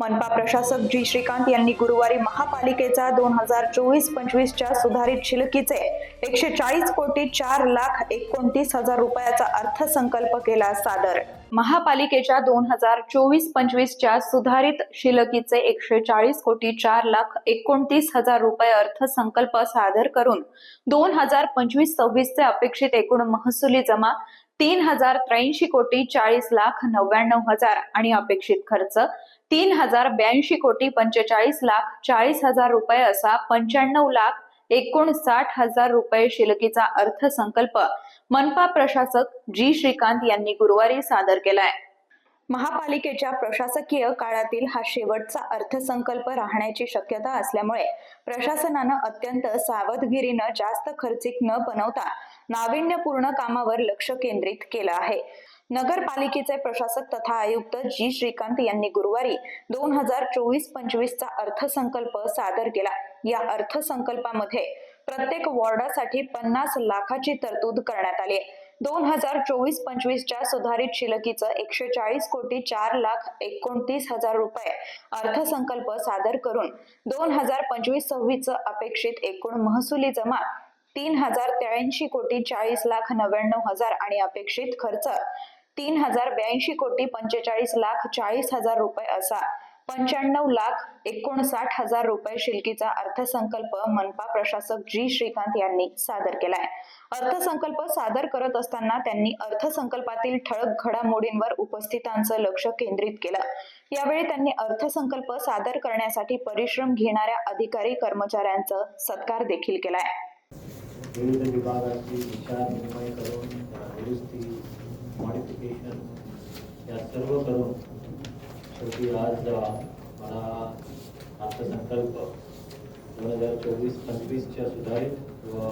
मनपा प्रशासक जी श्रीकांत यांनी गुरुवारी महापालिकेचा दोन हजार चोवीस पंचवीसच्या सुधारित शिलकीचे एकशे चाळीस कोटी चार लाख एकोणतीस हजार रुपयाचा अर्थसंकल्प केला सादर. महापालिकेच्या दोन हजार चोवीस पंचवीसच्या सुधारित शिलकीचे एकशे चाळीस कोटी चार लाख एकोणतीस हजार रुपये अर्थसंकल्प सादर करून दोन हजार पंचवीस सव्वीसचे अपेक्षित एकूण महसुली जमा तीन हजार त्र्याऐंशी कोटी चाळीस लाख नव्याण्णव हजार आणि अपेक्षित खर्च. तीन हजार ब्याऐंशी कोटी पंचेचाळीस लाख चाळीस हजार रुपये असा पंच्याण्णव लाख एकोणसाठ हजार रुपये शिलकीचा अर्थसंकल्प. मनपा प्रशासक जी श्रीकांत यांनी गुरुवारी सादर केलाय. महापालिकेच्या प्रशासकीय काळातील हा शेवटचा अर्थसंकल्प राहण्याची शक्यता असल्यामुळे प्रशासनानं अत्यंत सावधगिरीनं जास्त खर्चिक न बनवता नाविन्यपूर्ण कामावर लक्ष केंद्रित केलं आहे. नगरपालिकेचे प्रशासक तथा आयुक्त जी. श्रीकांत यांनी गुरुवारी दोन हजार चोवीस पंचवीसचा अर्थसंकल्प सादर केला. या अर्थसंकल्पामध्ये प्रत्येक वॉर्डासाठी पन्नास लाखाची तरतूद करण्यात आली आहे. दोन हजार चोवीस पंचवीसच्या सुधारित शिलकीचं एकशे चाळीस कोटी चार लाख एकोणतीस हजार रुपये अर्थसंकल्प सादर करून दोन हजार पंचवीस सव्वीसचं अपेक्षित एकूण महसुली जमा तीन हजार त्र्याऐंशी कोटी चाळीस लाख नव्याण्णव हजार आणि अपेक्षित खर्च तीन हजार ब्याऐंशी कोटी पंचेचाळीस लाख चाळीस हजार रुपये असा. पंच्याण्णव लाख एकोणसाठ हजार रुपये शिल्कीचा अर्थसंकल्प मनपा प्रशासक जी श्रीकांत यांनी सादर केलाय. अर्थसंकल्प सादर करत असताना त्यांनी अर्थसंकल्पातील ठळक घडामोडींवर उपस्थितांचं लक्ष केंद्रित केलं. यावेळी त्यांनी अर्थसंकल्प सादर करण्यासाठी परिश्रम घेणाऱ्या अधिकारी कर्मचाऱ्यांचा सत्कार देखील केलाय. विविध विभागाची विचार विनिमय करून दुरुस्ती मॉडिफिकेशन या सर्व करून शेवटी आज मला अर्थसंकल्प दोन हजार चोवीस पंचवीसच्या सुधारित व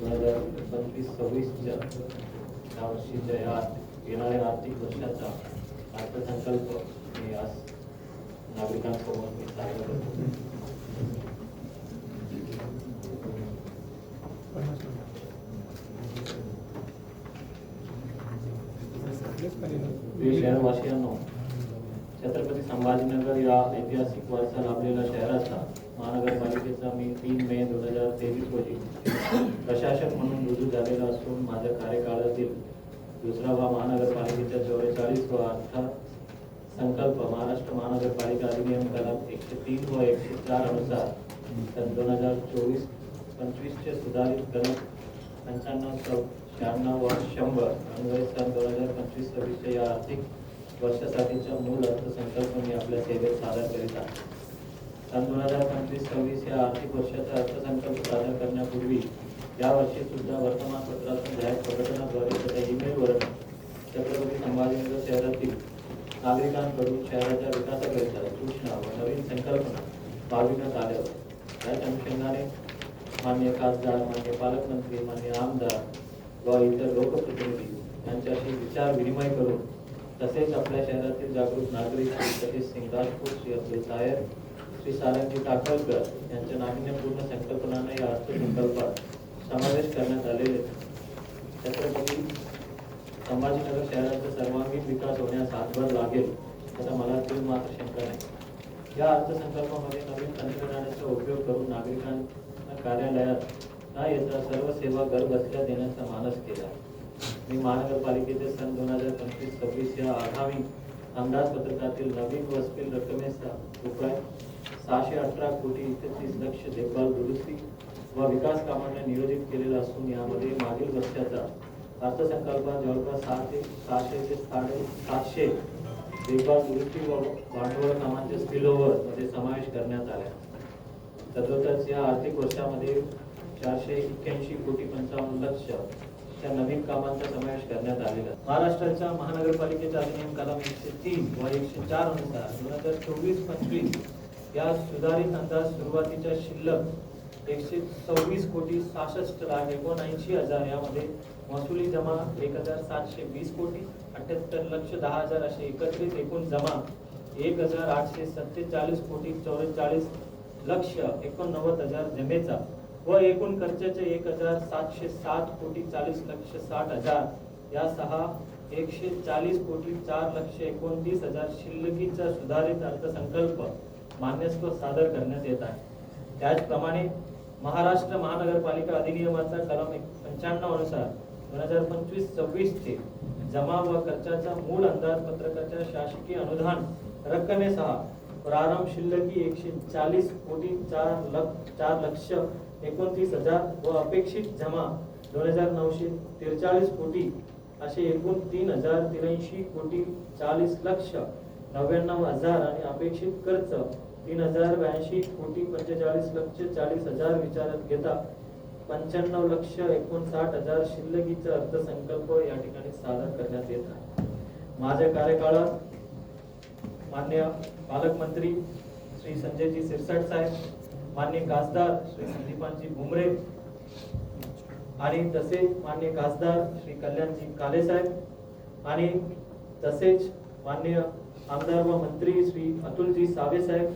दोन हजार पंचवीस सव्वीसच्या या वर्षीच्या या येणाऱ्या आर्थिक वर्षाचा अर्थसंकल्प मी आज नागरिकांसमोर मी सादर करतो. अठ्ठ्याण्णव छत्रपती संभाजीनगर या ऐतिहासिक वारसा लाभलेल्या शहराचा महानगरपालिकेचा मी तीन मे दोन हजार तेवीस रोजी प्रशासक म्हणून रुजू झालेला असून माझ्या कार्यकाळातील दुसरा वा महानगरपालिकेच्या चौवेचाळीस व अठरा संकल्प महाराष्ट्र महानगरपालिका अधिनियम कलम एकशे तीन व एकशे चार अनुसार सन दोन हजार चोवीस पंचवीसचे सुधारित कलम पंच्याण्णव चौ शहाण्णव व शंभर अन्वये सन दोन हजार पंचवीस सव्वीसच्या या आर्थिक वर्षासाठीचा मूळ अर्थसंकल्प मी आपल्या सेवेत सादर करीत आहे. सन दोन हजार पंचवीस सव्वीस या आर्थिक वर्षाचा अर्थसंकल्प सादर करण्यापूर्वी यावर्षी सुद्धा वर्तमानपत्रातून जाहीर प्रकटनाद्वारे तथा ईमेलवर छत्रपती संभाजीनगर शहरातील नागरिकांकडून शहराच्या विकासाकरिता सूचना व नवीन संकल्पना मागविण्यात आल्या होत्या. याच अनुषंगाने मान्य खासदार मान्य पालकमंत्री मान्य आमदार व इतर लोकप्रतिनिधी यांच्याशी विचार विनिमय करून तसेच आपल्या शहरातील जागृत नागरिक श्री सिंगापूर श्री अब्दुल तायर श्री सारंगी टाकळकर यांच्या नाविन्यपूर्ण संकल्पनांना या अर्थसंकल्पात समावेश करण्यात आलेले छत्रपती संभाजीनगर शहराचा सर्वांगीण विकास होण्यास हातभार लागेल असा मला तीन मात्र शंका नाही. या अर्थसंकल्पामध्ये नवीन तंत्रज्ञानाचा उपयोग करून नागरिकांना कार्यालयात न येता सर्व सेवा घर बसल्या देण्याचा मानस केला मी महानगरपालिकेचे सन दोन हजार पंचवीस सव्वीस या आगामी अंदाजपत्रकातील नवीन वसतील रकमेचा रुपये सहाशे अठरा कोटी एकतीस लक्ष देखभाल दुरुस्ती व विकास कामांना नियोजित केलेला असून यामध्ये मागील वर्षाचा अर्थसंकल्पात जवळपास सहाशे सहाशे ते साडे सातशे देखभाल दुरुस्ती व भांडवल कामांचे स्पिलओव्हरमध्ये समावेश करण्यात आला तद्वतच या आर्थिक वर्षामध्ये चारशे एक्क्याऐंशी कोटी पंचावन्न लक्ष त्या नवीन कामांचा समावेश करण्यात आलेला महाराष्ट्राच्या महानगरपालिकेच्या अधिनियम कलम एकशे तीन व एकशे चार अनुसार दोन हजार चोवीस पंचवीस या सुधारित अंदाज सुरुवातीच्या शिल्लक एकशे सव्वीस कोटी सहासष्ट लाख एकोणऐंशी हजार यामध्ये महसुली जमा एक हजार सातशे वीस कोटी अठ्याहत्तर लक्ष दहा हजार असे एकत्रित एकूण जमा एक हजार आठशे सत्तेचाळीस कोटी चौवेचाळीस लक्ष एकोणनव्वद हजार जमेचा व एकूण खर्चाचे एक हजार सातशे सात कोटी चाळीस लक्ष साठ हजार. या सहा एकशे चाळीस कोटी चार लक्ष एकोणतीस हजार शिल्लकीचा सुधारित अर्थसंकल्प मान्यस्व सादर करण्यात येत आहे. त्याचप्रमाणे महाराष्ट्र महानगरपालिका अधिनियमाचा कलम पंच्याण्णव अनुसार दोन हजार पंचवीस सव्वीस चे जमा व खर्चाचा मूळ अंदाजपत्रकाच्या शासकीय अनुदान रक्कमेसह प्रारंभ शिल्लकी एकशे चाळीस कोटी चार लक्ष चार लक्ष एकोणतीस हजार व अपेक्षित जमा दोन हजार नऊशे त्रेचाळीस कोटी असे एकूण तीन हजार त्र्याऐंशी कोटी चाळीस लक्ष नव्याण्णव हजार आणि अपेक्षित खर्च तीन हजार ब्याऐंशी कोटी पंचेचाळीस लक्ष चाळीस हजार विचारात घेता पंच्याण्णव लक्ष एकोणसाठ हजार शिल्लकीचा अर्थसंकल्प या ठिकाणी सादर करण्यात येत आहे. माझ्या कार्यकाळात मान्य पालकमंत्री श्री संजयजी सिरसाट साहेब मान्य खासदार श्री संदीपांजी भुमरे आणि तसेच मान्य खासदार श्री कल्याणजी काले साहेब आणि तसेच मान्य आमदार व मंत्री श्री अतुलजी सावे साहेब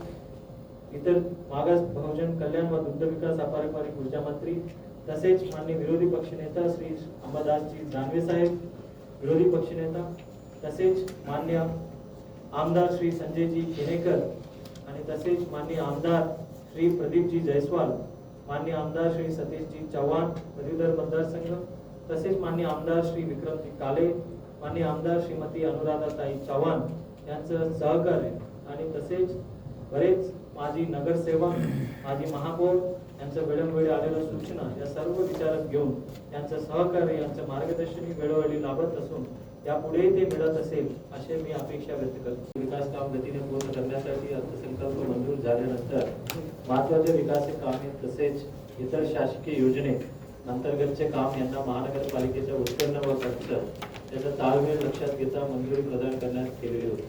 इतर मागास बहुजन कल्याण व दुग्ध विकास अपारंपरिक ऊर्जा मंत्री तसेच मान्य विरोधी पक्षनेता श्री अंबादासजी दानवे साहेब विरोधी पक्षनेता तसेच मान्य आमदार श्री संजयजी केनेकर आणि तसेच मान्य आमदार श्री प्रदीपजी जयस्वाल मान्य आमदार श्री सतीशजी चव्हाण पदवीधर मतदारसंघ तसेच मान्य आमदार श्री विक्रमजी काले मान्य आमदार श्रीमती अनुराधाताई चव्हाण यांचं सहकार्य आणि तसेच बरेच माजी नगरसेवक माजी महापौर यांचं वेळोवेळी आलेल्या सूचना या सर्व विचारात घेऊन यांचं सहकार्य यांचं मार्गदर्शन वेळोवेळी लाभत असून यापुढेही ते मिळत असेल असे मी अपेक्षा व्यक्त करतो. विकास काम गतीने पूर्ण करण्यासाठी अर्थसंकल्प मंजूर झाल्यानंतर महत्त्वाचे विकास कामे तसेच इतर शासकीय योजने अंतर्गतचे काम यांना महानगरपालिकेच्या उत्पन्न व खर्च त्याचा ताळमेळ लक्षात घेता मंजुरी प्रदान करण्यात केलेली होती.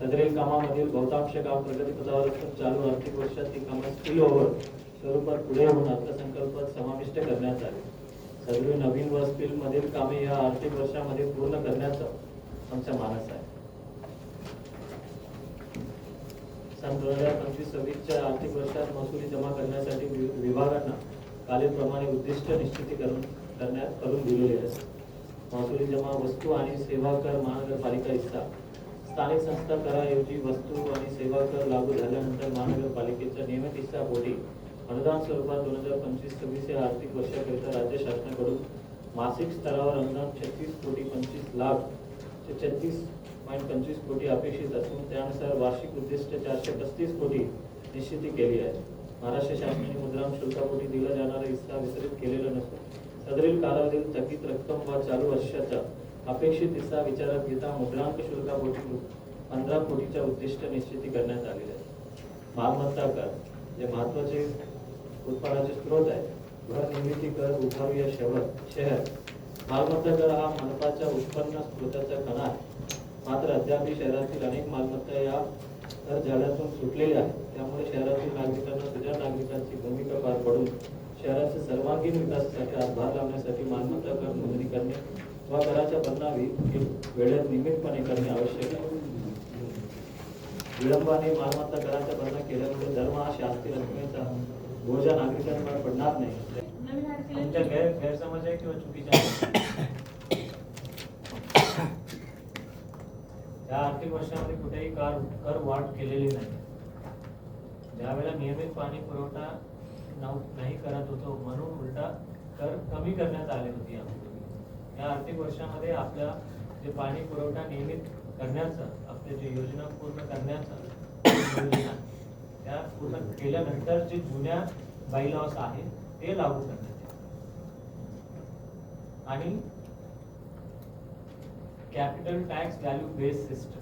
सदरील कामामधील बहुतांश काम प्रगतीपथावर असून चालू आर्थिक वर्षात ती कामं स्पिल ओव्हर स्वरूपात पुढे होऊन अर्थसंकल्पात समाविष्ट करण्यात आले. सदरी नवीन व स्पिल मधील कामे या आर्थिक वर्षामध्ये पूर्ण करण्याचा आमचा मानस आहे. सन दोन हजार पंचवीस सव्वीसच्या आर्थिक वर्षात महसुली जमा करण्यासाठी विभागांना खालीलप्रमाणे उद्दिष्ट निश्चितीकरण करण्यात करून दिलेले आहे महसुली जमा वस्तू आणि सेवा कर महानगरपालिका हिस्सा स्थानिक संस्था कराऐवजी वस्तू आणि सेवा कर लागू झाल्यानंतर महानगरपालिकेच्या नियमित हिस्सा पोटी अनुदान स्वरूपात दोन हजार पंचवीस सव्वीस या आर्थिक वर्षाकरिता राज्य शासनाकडून मासिक स्तरावर अनुदान छत्तीस कोटी पंचवीस लाख ते छत्तीस पॉईंट पंचवीस कोटी अपेक्षित असून त्यानुसार वार्षिक उद्दिष्ट चारशे पस्तीस कोटी निश्चिती केली आहे. महाराष्ट्र शासनाने मुद्राम शुल्कापोटी दिला जाणारा हिस्सा वितरित केलेला नसून सदरील कालावधीत थकीत रक्कम व चालू वर्षाचा अपेक्षित हिस्सा विचारात घेता मुद्रांक शुल्कापोटी पंधरा कोटीच्या उद्दिष्ट निश्चिती करण्यात आलेले आहे. मालमत्ता कर जे महत्त्वाचे उत्पन्नाचे स्रोत आहे घर निर्मिती कर उभारू या शहर शहर. मालमत्ता कर हा मनपाच्या उत्पन्न स्रोताचा कणा आहे. मात्र अद्यापही शहरातील अनेक मालमत्ता या कर जाळ्यातून सुटलेल्या आहेत. त्यामुळे शहरातील नागरिकांना तुझ्या नागरिकांची भूमिका पार पडून शहराच्या सर्वांगीण विकासासाठी हातभार लावण्यासाठी मालमत्ता कर नोंदणी करणे व कराच्या भरणा वि- वेळेत नियमितपणे करणे आवश्यक आहे. विलंबाने मालमत्ता कराचा भरणा केल्यामुळे धर्म हा शासकीय रकमेचा बोजा नागरिकांवर पडणार नाही. तुमच्या गैर गैरसमज आहे किंवा चुकीच्या आहे? या वर्षामध्ये कुठेही कर कर वाढ केलेली नाही ज्यावेळेला नियमित पाणी पुरवठा नाही करत होतो म्हणून उलटा कर कमी करण्यात आले होते यामध्ये. या आर्थिक वर्षामध्ये आपल्या जे पाणी पुरवठा नियमित करण्याचं आपली जे योजना पूर्ण करण्याचं योजना त्या पूर्ण केल्यानंतर जे जुन्या बायलॉस आहेत ते लागू करण्यात आणि capital tax value base system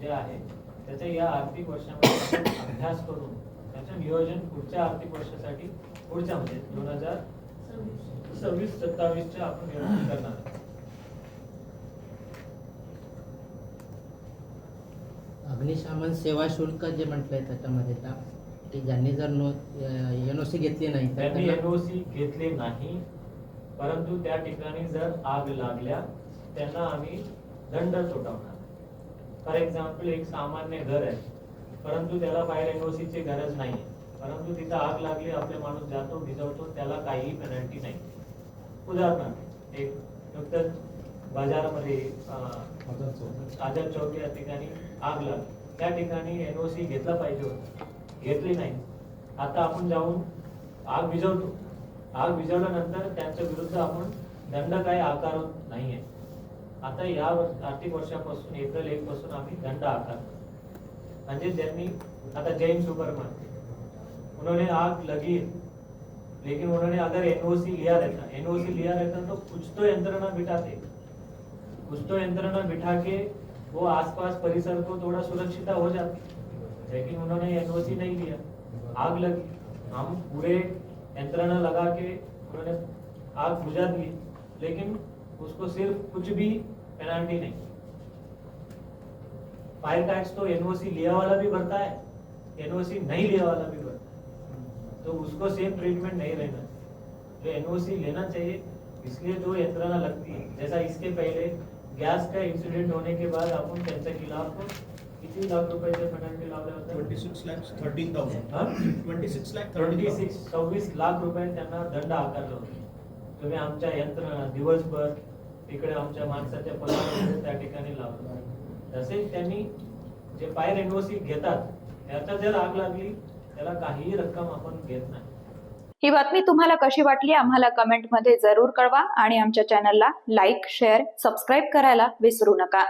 जे आहे त्याचा या आर्थिक वर्षामध्ये अभ्यास करून त्याचं नियोजन पुढच्या आर्थिक वर्षासाठी पुढच्या म्हणजे दोन हजार सव्वीस सत्तावीसच्या आपण नियोजन करणार आहोत. अग्निशमन सेवा शुल्क जे म्हटलंय त्याच्यामध्ये त्या की ज्यांनी जर नो एन ओ सी घेतली नाही त्यांनी एनओसी घेतले नाही परंतु त्या ठिकाणी जर आग लागल्या त्यांना आम्ही दंड ठोठावणार फॉर एक्झाम्पल एक सामान्य घर आहे. परंतु त्याला फायर एनओसीची गरज नाही परंतु तिथं आग लागली आपले माणूस जातो भिजवतो त्याला काहीही पेनल्टी नाही. उदाहरणार्थ एक नुकतंच बाजारामध्ये आझाद चौक या ठिकाणी आग लागली. त्या ठिकाणी एनओसी घेतला पाहिजे होता. घेतली नाही. आता आपण जाऊन आग विझवतो आग विझवल्यानंतर त्यांच्या विरुद्ध आपण दंड काही आकारत नाहीये. आता या आर्थिक वर्षापासून, एप्रिल एक पासून आम्ही दंड आकारतो. म्हणजे ज्यांनी आता जैन सुपरमान उन्होंने आग लगी लेकिन उन्होंने अगर एनओसी लिया रहता एनओसी लिया रहता तो कुछ तो यंत्रणा बिठाते. कुछ तो यंत्रणा बिठा के वो आसपास परिसर को थोड़ा सुरक्षित हो जाती. लेकिन उन्होंने एनओसी नहीं लिया. आग लगी. हम पूरे यंत्रणा लगा के उन्होंने आग बुझा दी. लेकिन उसको सिर्फ़ कुछ भी पेनाल्टी नहीं फायर टैक्स तो एनओसी लिया वाला भी भरता है एनओसी नहीं लिया वाला भी भरता है तो उसको सेम ट्रीटमेंट नहीं रहना जो एनओसी लेना चाहिए इसलिए जो यंत्रणा लगती है जैसा इसके पहले गैस का इंसिडेंट होने के बाद आपण त्यांच्या खिलाफ किती लाख रुपयाचे पेनल्टी लावले होते 26 lakhs, 13,000. हा? 26 lakh, ट्वेंटी 13,000. सिक्स सव्वीस लाख रुपये त्यांना दंड आकारला होता तुम्ही आमच्या यंत्रणा दिवसभर तिकडे आमच्या माणसाच्या पदावर त्या ठिकाणी लावलं तसेच त्यांनी जे फायर एनओसी घेतात त्याचा जर आग लागली त्याला काहीही रक्कम आपण घेत नाही. ही बातमी तुम्हाला कशी वाटली आम्हाला कमेंटमध्ये जरूर कळवा आणि आमच्या चॅनलला लाईक शेअर सबस्क्राईब करायला विसरू नका.